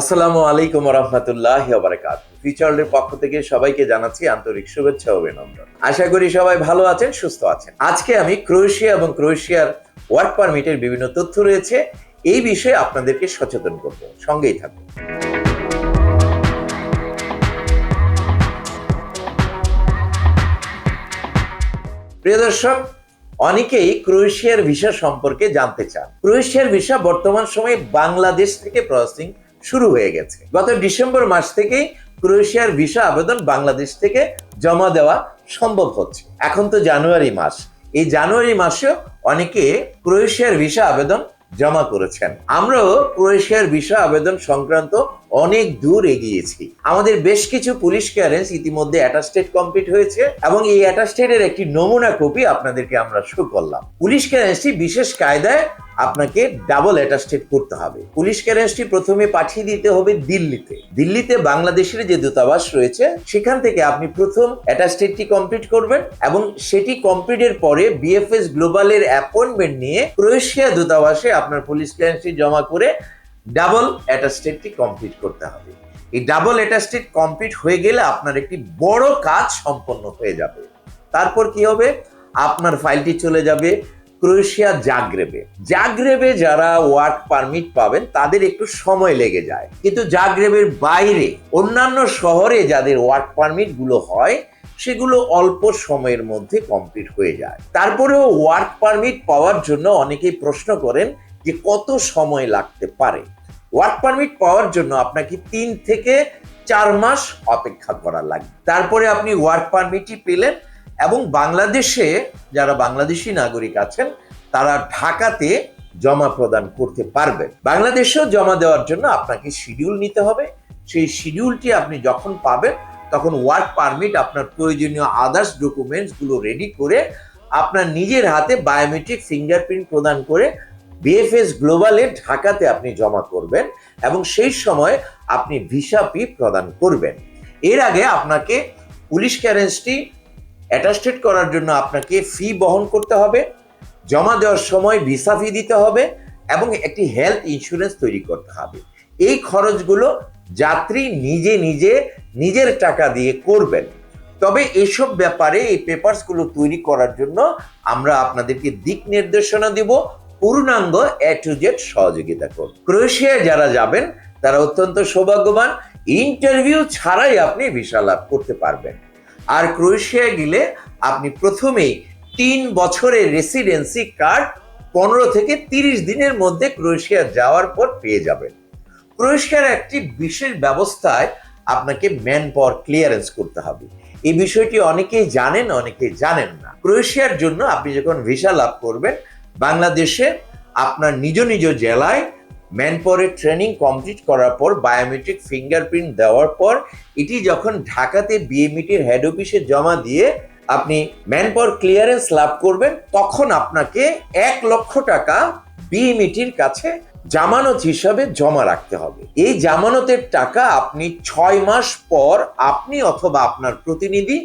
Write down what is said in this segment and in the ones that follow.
আসসালামু আলাইকুম রহমতুল্লাহ বারাকাত ফিচার্লের পক্ষ থেকে সবাইকে জানাচ্ছি আন্তরিক শুভেচ্ছা অভিনন্দন। আশা করি সবাই ভালো আছেন, সুস্থ আছেন। আজকে আমি ক্রোয়েশিয়া এবং ক্রোয়েশিয়ার ওয়ার্ক পারমিটের বিভিন্ন তথ্য রয়েছে, এই বিষয়ে আপনাদেরকে সচেতন করব। সঙ্গেই থাকুন। প্রিয় দর্শক, অনেকেই ক্রোয়েশিয়ার ভিসা সম্পর্কে জানতে চান। ক্রোয়েশিয়ার ভিসা বর্তমান সময়ে বাংলাদেশ থেকে প্রসেসিং শুরু হয়ে গেছে। গত ডিসেম্বর মাস থেকেই ক্রোয়েশিয়ার ভিসা আবেদন বাংলাদেশ থেকে জমা দেওয়া সম্ভব হচ্ছে। এখন তো জানুয়ারি মাস। এই জানুয়ারি মাসেও অনেকে ক্রোয়েশিয়ার ভিসা আবেদন জমা করেছেন। আমরাও ক্রোয়েশিয়ার ভিসা আবেদন সংক্রান্ত অনেক দূর এগিয়েছি। আমাদের বেশ কিছু পুলিশ ক্লিয়ারেন্স ইতিমধ্যে অ্যাটাস্টেড কমপ্লিট হয়েছে এবং এই অ্যাটাস্টেডের একটি নমুনা কপি আপনাদেরকে আমরা শো করলাম। পুলিশ ক্লিয়ারেন্সটি বিশেষ কায়দায় আপনাকে ডাবল অ্যাটাস্টেড করতে হবে। পুলিশ ক্লিয়ারেন্সটি প্রথমে পাঠিয়ে দিতে হবে দিল্লিতে। দিল্লিতে বাংলাদেশের যে দূতাবাস রয়েছে, সেখান থেকে আপনি প্রথম অ্যাটাস্টেডটি কমপ্লিট করবেন এবং সেটি কমপ্লিটের পরে বিএফএস গ্লোবালের অ্যাপয়েন্টমেন্ট নিয়ে ক্রোয়েশিয়া দূতাবাসে আপনার পুলিশ ক্লিয়ারেন্সটি জমা করে ডাবল অ্যাটাস্টেডটি কমপ্লিট করতে হবে। এই ডাবল অ্যাটাস্টেড কমপ্লিট হয়ে গেলে আপনার একটি বড় কাজ সম্পন্ন হয়ে যাবে। তারপর কি হবে? আপনার ফাইলটি চলে যাবে। ক্রোয়েশিয়া জাগ্রেবে। জাগ্রেবে যারা ওয়ার্ক পারমিট পাবেন, তাদের একটু সময় লেগে যায়। কিন্তু জাগ্রেবের বাইরে অন্যান্য শহরে যাদের ওয়ার্ক পারমিটগুলো হয়, সেগুলো অল্প সময়ের মধ্যে কমপ্লিট হয়ে যায়। তারপরেও ওয়ার্ক পারমিট পাওয়ার জন্য অনেকেই প্রশ্ন করেন যে কত সময় লাগতে পারে? ওয়ার্ক পারমিট পাওয়ার জন্য আপনাকে তিন থেকে চার মাস অপেক্ষা করা লাগবে। তারপরে আপনি ওয়ার্ক পারমিটই পেলেন এবং বাংলাদেশে যারা বাংলাদেশি নাগরিক আছেন, তারা ঢাকাতে জমা প্রদান করতে পারবেন বাংলাদেশেও জমা দেওয়ার জন্য আপনাকে শিডিউল নিতে হবে। সেই শিডিউলটি আপনি যখন পাবেন, তখন ওয়ার্ক পারমিট আপনার প্রয়োজনীয় আদার্স ডকুমেন্টসগুলো রেডি করে আপনার নিজের হাতে বায়োমেট্রিক ফিঙ্গারপ্রিন্ট প্রদান করে বিএফএস গ্লোবালে ঢাকাতে আপনি জমা করবেন এবং সেই সময় আপনি ভিসা পি প্রদান করবেন। এর আগে আপনাকে পুলিশ ক্যারেন্সটি অ্যাটাস্টেড করার জন্য আপনাকে ফি বহন করতে হবে, জমা দেওয়ার সময় ভিসা ফি দিতে হবে এবং একটি হেলথ ইন্স্যুরেন্স তৈরি করতে হবে। এই খরচগুলো যাত্রী নিজে নিজে নিজের টাকা দিয়ে করবেন। তবে এসব ব্যাপারে এই পেপারসগুলো তৈরি করার জন্য আমরা আপনাদেরকে দিক নির্দেশনা দিব, পূর্ণাঙ্গ এ টু জেড সহযোগিতা করব ক্রোয়েশিয়ায় যারা যাবেন, তারা অত্যন্ত সৌভাগ্যবান, ইন্টারভিউ ছাড়াই আপনি ভিসা লাভ করতে পারবেন। আর ক্রোয়েশিয়ায় গেলে আপনি প্রথমেই তিন বছরের রেসিডেন্সি কার্ড পনেরো থেকে তিরিশ দিনের মধ্যে ক্রোয়েশিয়া যাওয়ার পর পেয়ে যাবেন। ক্রোয়েশিয়ার একটি বিশেষ ব্যবস্থায় আপনাকে ম্যান পাওয়ার ক্লিয়ারেন্স করতে হবে। এই বিষয়টি অনেকেই জানেন অনেকেই জানেন না। ক্রোয়েশিয়ার জন্য আপনি যখন ভিসা লাভ করবেন, বাংলাদেশে আপনার নিজ নিজ জেলায় ম্যান পাওয়ারের ট্রেনিং কমপ্লিট করার পর বায়োমেট্রিক ফিঙ্গারপ্রিন্ট দেওয়ার পর, এটি যখন ঢাকাতে বিএমইটির হেড অফিসে জমা দিয়ে আপনি ম্যান পাওয়ার ক্লিয়ারেন্স লাভ করবেন, তখন আপনাকে এক লক্ষ টাকা বিএমইটির কাছে জামানত হিসাবে জমা রাখতে হবে। এই জামানতের টাকা আপনি ছয় মাস পর আপনি অথবা আপনার প্রতিনিধি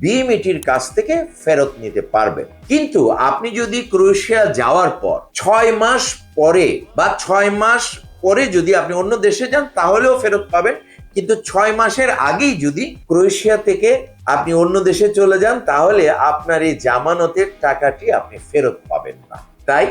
বিএমইটির কাছ থেকে ফেরত নিতে পারবেন। কিন্তু আপনি যদি ক্রোয়েশিয়া যাওয়ার পর ছয় মাস পরে বা ছয় মাস পরে যদি আপনি অন্য দেশে যান, তাহলেও ফেরত পাবেন। কিন্তু ছয় মাসের আগেই যদি ক্রোয়েশিয়া থেকে আপনি অন্য দেশে চলে যান, তাহলে আপনার এই জামানতের টাকাটি আপনি ফেরত পাবেন না। তাই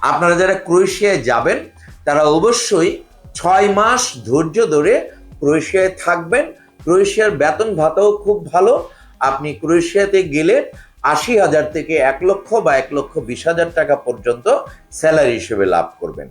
আপনারা যারা ক্রোয়েশিয়ায় যাবেন, তারা অবশ্যই ছয় মাস ধৈর্য ধরে ক্রোয়েশিয়ায় থাকবেন। ক্রোয়েশিয়ার বেতন ভাতাও খুব ভালো। আপনি ক্রোয়েশিয়াতে গেলে আশি হাজার থেকে এক লক্ষ বা এক লক্ষ বিশ হাজার টাকা পর্যন্ত স্যালারি হিসেবে লাভ করবেন।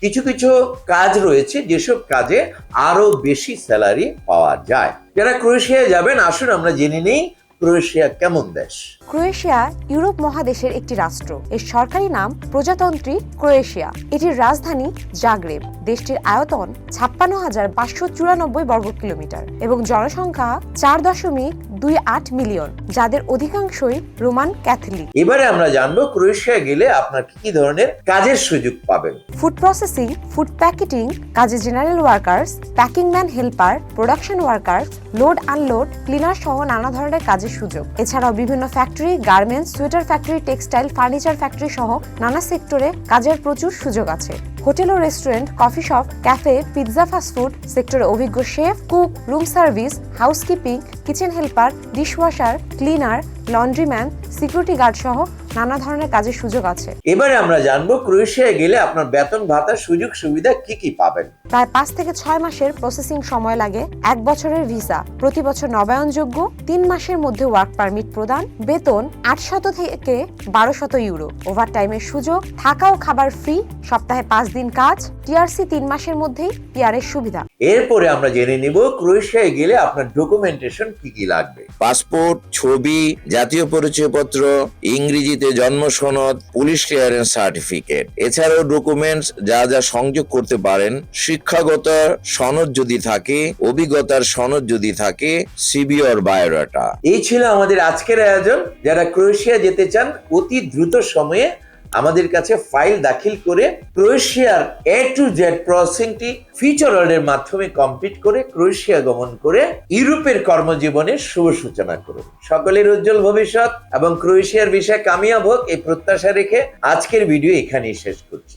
কিছু কিছু কাজ রয়েছে, যেসব কাজে আরও বেশি স্যালারি পাওয়া যায়। যারা ক্রোয়েশিয়ায় যাবেন, আসুন আমরা জেনে নিই ক্রোয়েশিয়া কেমন দেশ। ক্রোয়েশিয়া ইউরোপ মহাদেশের একটি রাষ্ট্র। এর সরকারি নাম প্রজাতন্ত্রী ক্রোয়েশিয়া। এটির রাজধানী জাগ্রেব। দেশটির আয়তন ছাপ্পান্ন হাজার পাঁচশো চুরানব্বই বর্গ কিলোমিটার এবং জনসংখ্যা চার দশমিক দুই আট মিলিয়ন যাদের অধিকাংশই রোমান ক্যাথলিক। এবারে আমরা জানব ক্রোয়েশিয়া গেলে আপনার কি কি ধরনের কাজের সুযোগ পাবেন। ফুড প্রসেসিং ফুড প্যাকেটিং কাজে general workers packing man helper production workers load unload cleaner সহ নানা ধরনের কাজের সুযোগ। এছাড়াও বিভিন্ন factory garments sweater factory textile furniture factory সহ নানা সেক্টরে কাজের প্রচুর সুযোগ আছে। হোটেল ও restaurant coffee shop cafe pizza fast food সেক্টরে অভিজ্ঞ chef cook room service housekeeping kitchen helper dishwasher cleaner laundryman security guard সহ নানা ধরনের কাজের সুযোগ আছে। এবারে আমরা জানব ক্রোয়েশিয়ায় গেলে আপনার বেতন ভাতার সুযোগ সুবিধা কি কি পাবেন? প্রায় পাঁচ থেকে ছয় মাসের প্রসেসিং সময় লাগে এক বছরের ভিসা প্রতি বছর নবায়নযোগ্য তিন মাসের মধ্যে ওয়ার্ক পারমিট প্রদান বেতন আটশত থেকে বারোশত ইউরো ওভারটাইমের সুযোগ থাকা ও খাবার ফ্রি সপ্তাহে পাঁচ দিন কাজ টিআরসি তিন মাসের মধ্যেই পিআরের সুবিধা। এরপরে আমরা জেনে নিব ক্রোয়েশিয়ায় গেলে আপনার ডকুমেন্টেশন কি কি লাগবে। পাসপোর্ট ছবি জাতীয় পরিচয়পত্র ইংরেজিতে জন্ম সনদ পুলিশ ক্লিয়ারেন্স সার্টিফিকেট এছাড়াও ডকুমেন্টস যা যা সংযোগ করতে পারেন শিক্ষাগত সনদ যদি থাকে অভিজ্ঞতার সনদ যদি থাকে সিবি অর বায়োডাটা এই ছিল আমাদের আজকের আয়োজন। যারা ক্রোয়েশিয়া যেতে চান অতি দ্রুত সময়ে আমাদের কাছে ফাইল দাখিল করে ক্রোয়েশিয়ার এ টু জেড প্রসেসিংটি ফিচার ওয়ার্ল্ডের মাধ্যমে কমপ্লিট করে ক্রোয়েশিয়া গমন করে ইউরোপের কর্মজীবনের শুভ সূচনা করুন। সকলের উজ্জ্বল ভবিষ্যৎ এবং ক্রোয়েশিয়ার বিষয়ে কামিয়াব হোক এই প্রত্যাশা রেখে আজকের ভিডিও এখানেই শেষ করছি।